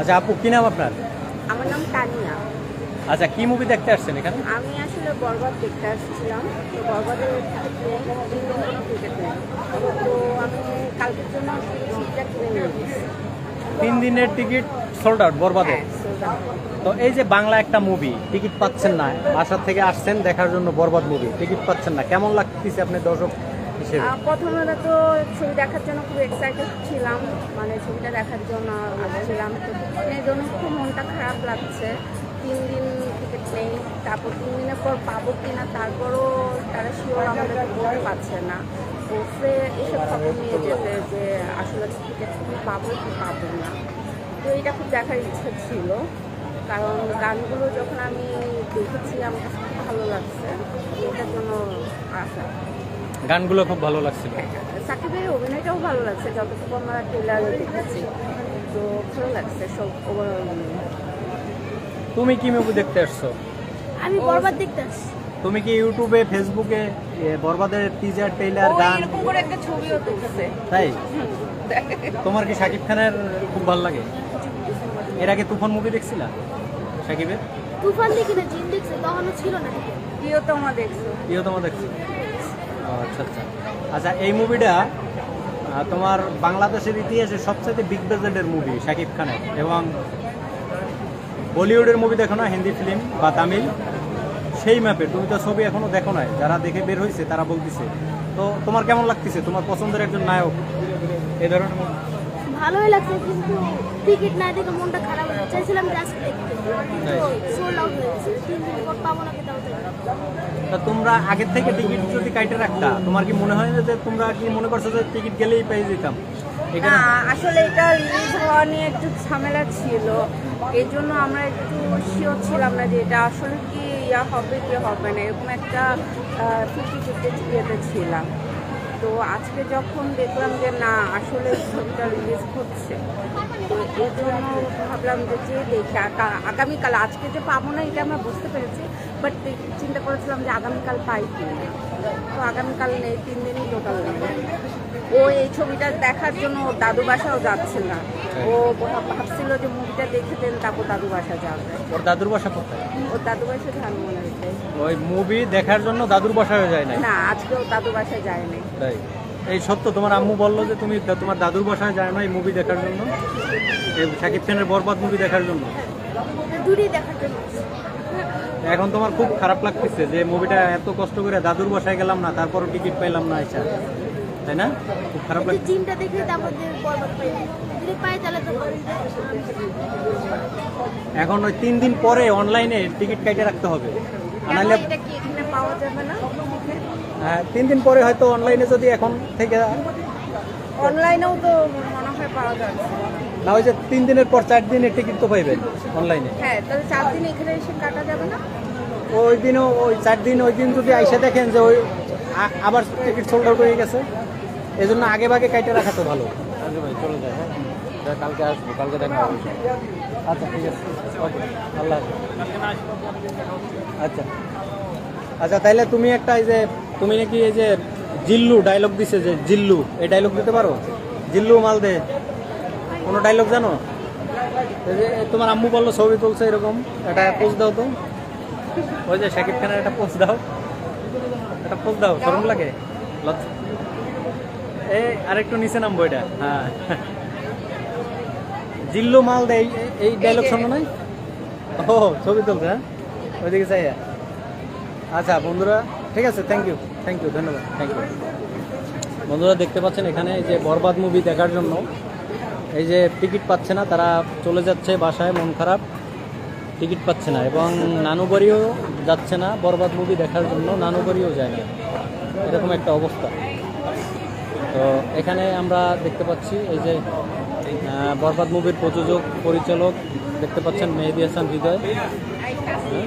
আচ্ছা আপু কি নাম আপনার? আমার নাম তানিয়া। আচ্ছা কি মুভি দেখতে আসছেন এখানে? আমি আসলে বরবাদ দেখতে আসছিলাম। তো বরবাদের তো আমি কালকের জন্য সিটটা কিনে নিয়ে গেছি। তিন দিনের টিকিট সোল্ড আউট বরবাদে? হ্যাঁ। তো এই যে বাংলা একটা মুভি টিকিট পাচ্ছেন না বাসা থেকে আসছেন দেখার জন্য বরবাদ মুভি টিকিট পাচ্ছেন না কেমন লাগতেছে আপনি দর্শক? প্রথমে তো ছবি দেখার জন্য খুব এক্সাইটেড ছিলাম। মানে ছবিটা দেখার জন্য আসছিলাম এই জন্য খুব মনটা খারাপ লাগছে। তিন দিন টিকিট নেই। তারপর তিন দিনের পর পাবো কিনা তারপরও তারা শিওর আমাদের বলতে পারছে না। বসে এসব খবর নিয়ে যেতে যে আসলে টিকিট পাবো কি পাবো না। তো এটা খুব দেখার ইচ্ছা ছিল। কারণ গানগুলো যখন আমি দেখেছি, আমার ভালো লাগছে। এটার জন্য আসা গানগুলো খুব ভালো লাগছিল। সাকিবের অভিনয়টাও ভালো লাগছে যতটুকু আমরা ট্রেলারে দেখেছি। তো ভালো লাগছে সব ওভারঅল তুমি কি মুভি দেখতে আসছো? আমি বরবাদ দেখতে আসছি। তুমি কি ইউটিউবে ফেসবুকে বরবাদের টিজার ট্রেলার গান? এরকম করে একটা ছবিও তুলছে তাই? তোমার কি শাকিব খানের খুব ভালো লাগে? এর আগে তুফান মুভি দেখছিলা শাকিবের তুফান দেখি না জিন দেখছে তখনও ছিল না। প্রিয়তমা দেখছ। তোমার দেখছি। আচ্ছা আচ্ছা। আচ্ছা এই মুভিটা তোমার বাংলাদেশের ইতিহাসে সবচেয়ে বিগ বাজেটের মুভি শাকিব খানের। এবং বলিউডের মুভি দেখো না, হিন্দি ফিল্ম বা তামিল। সেই ম্যাপে তুমি তো ছবি এখনও দেখো নাই। যারা দেখে বের হয়েছে তারা বলতেছে। তো তোমার কেমন লাগতেছে? তোমার পছন্দের একজন নায়ক। এই ধরনের ভালোই লাগছে, কিন্তু টিকিট না দেখে মনটা খারাপ। চাইছিলাম জাস্ট দেখতে। কিন্তু সোল্ড আউট হয়ে গেছে তিন দিন পর পাবো না কেতাও তা তোমরা আগের থেকে টিকিট যদি কাটে রাখতা তোমার কি মনে হয় না যে তোমরা কি মনে করছ যে টিকিট গেলেই পেয়ে যেতাম? না আসলে এটা রিলিজ হওয়া নিয়ে একটু ঝামেলা ছিল। এই জন্য আমরা একটু শিওর ছিলাম না যে এটা আসলে কি ইয়া হবে কি হবে না এরকম একটা ফিফটি ফিফটি ইয়েতে ছিলাম। তো আজকে যখন দেখলাম যে না, আসলে ছবিটা রিলিজ হচ্ছে, তো এই জন্য ভাবলাম যে যে দেখি আগামীকাল, আজকে যে পাবো না, এটা আমরা বুঝতে পেরেছি বাট চিন্তা করেছিলাম যে আগামীকাল পাই কি না। তো আগামীকাল নেই তিন দিনই টোটাল ও এই ছবিটা দেখার জন্য দাদু বাসাও যাচ্ছে না। ও ভাবছিল যে মুভিটা দেখে দেন তারপর দাদু বাসা যাবে। ওর দাদুর বাসা কোথায়? ওর দাদু বাসা ধানমন্ডিতে ওই মুভি দেখার জন্য দাদুর বাসায় যায় না না আজকে ও দাদু বাসায় যায়নি তাই। এই সত্য তোমার আম্মু বলল যে তুমি তোমার দাদুর বাসায় যায় না এই মুভি দেখার জন্য? এই শাকিব খানের বরবাদ মুভি দেখার জন্য? দূরে দেখার জন্য। এখন তোমার খুব খারাপ লাগতেছে যে মুভিটা এত কষ্ট করে দাদুর বাসায় গেলাম না তারপরও টিকিট পাইলাম না আচ্ছা তাই না? খুব খারাপ লাগছে। যে বরবাদ পাই যদি পাই তাহলে তো। এখন ওই তিন দিন পরে অনলাইনে টিকিট কাইটে রাখতে হবে। নাহলে এটা কি এখানে পাওয়া যাবে না? হ্যাঁ, তিন দিন পরে হয়তো অনলাইনে যদি এখন থেকে অনলাইনেও তো মনে হয় পাওয়া যাচ্ছে না ওই যে তিন দিনের পর চার দিনের টিকিট তো পাইবেন অনলাইনে হ্যাঁ তাহলে চার দিন এখানে এসে কাটা যাবে না? ওই দিনও ওই চার দিন ওই দিন যদি আইসা দেখেন যে ওই আবার টিকিট সোল্ড আউট হয়ে গেছে এই জন্য আগে ভাগে কাইটে রাখা তো ভালো। ভাই চলে যায় হ্যাঁ। কালকে আসব কালকে দেখা হবে। আচ্ছা ঠিক আছে। ওকে আল্লাহ আচ্ছা। আচ্ছা তাইলে তুমি একটা এই যে তুমি নাকি এই যে জিল্লু ডায়লগ দিছে যে, জিল্লু, এই ডায়লগ দিতে পারো? জিল্লু মাল দে। কোনো ডায়লগ জানো? তোমার আম্মু বলল ছবি তুলছে এরকম একটা পোজ দাও তো। ওই যে শাকিব খানের একটা পোজ দাও। একটা পোজ দাও শরম লাগে? এই আরেকটু নিচে নামবো এটা। হ্যাঁ। জিল্লু মাল দে। এই ডায়লগ শোনো নাই? ও, ছবি তুলছে হ্যাঁ? ওইদিকে চাই আচ্ছা বন্ধুরা, ঠিক আছে থ্যাংক ইউ থ্যাংক ইউ ধন্যবাদ থ্যাংক ইউ বন্ধুরা দেখতে পাচ্ছেন এখানে যে বরবাদ মুভি দেখার জন্য। এই যে টিকিট পাচ্ছে না, তারা চলে যাচ্ছে বাসায়, মন খারাপ। টিকিট পাচ্ছে না এবং নানু বাড়িও যাচ্ছে না বরবাদ মুভি দেখার জন্য, নানু বাড়িও যায় না। এরকম একটা অবস্থা। তো এখানে আমরা দেখতে পাচ্ছি এই যে বরবাদ মুভির প্রযোজক, পরিচালক দেখতে পাচ্ছেন মেহেদি হাসান হৃদয়। হ্যাঁ?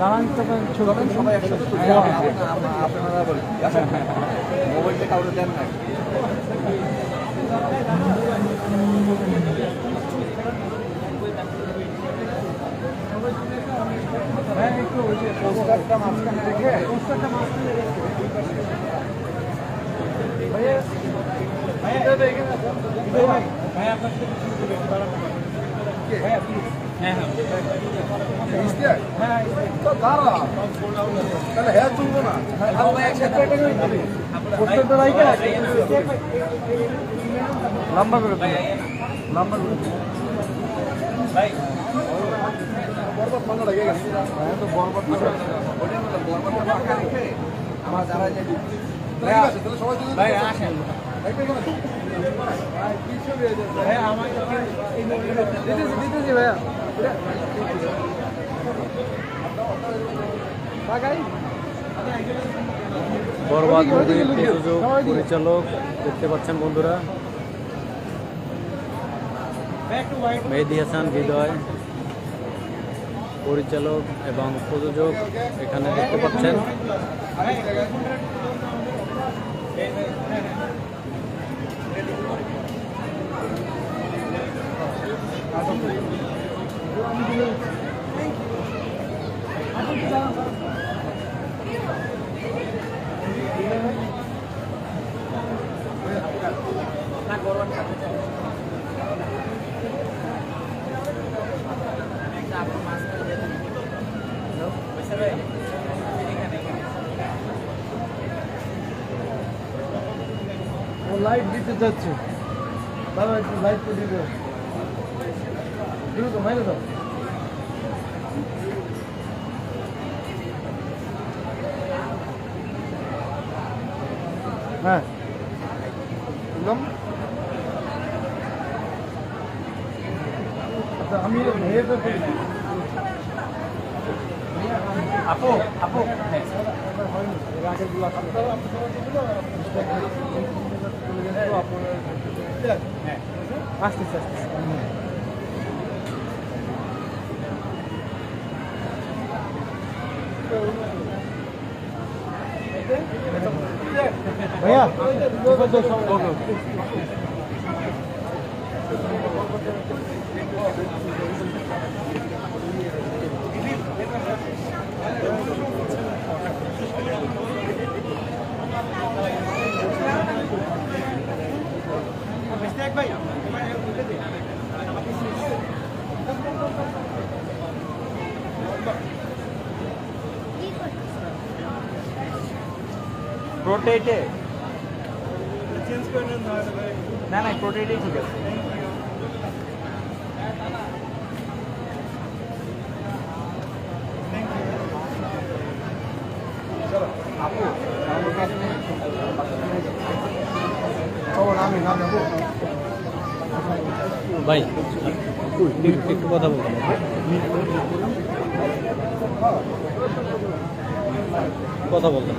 দাঁড়ান তো ছবি সবাই একসাথে তুলি। আপনারা বলি মোবাইলটা কাউকে দেন না। হ্যাঁ একটু ওই যে পোস্টারটা মাঝখানে রেখে পোস্টারটা মাঝখানে রেখে ভাইয়া ভাইয়া এখানে ভাই ভাই আপনার সাথে। ভাইয়া হ্যাঁ হ্যাঁ হ্যাঁ লম্বা করে। লম্বা করে। ভাই হ্যাঁ, তো বরবাদ করে আমার যারা যে ভাই আসেন বরবাদ পরিচালক দেখতে পাচ্ছেন বন্ধুরা। মেহেদি হাসান হৃদয় পরিচালক এবং প্রযোজক এখানে দেখতে পাচ্ছেন। লাইট দিতে যাচ্ছে বাবা একটু লাইট তো দিবে। হ্যাঁ। বললাম আচ্ছা আমি আপু আপু হ্যাঁ। আসতেছে আসতেছে ভাইয়া প্রোটেটে না না প্রোটেটেই ঠিক আছে। ভাই একটু একটু কথা বলতাম কথা বলতাম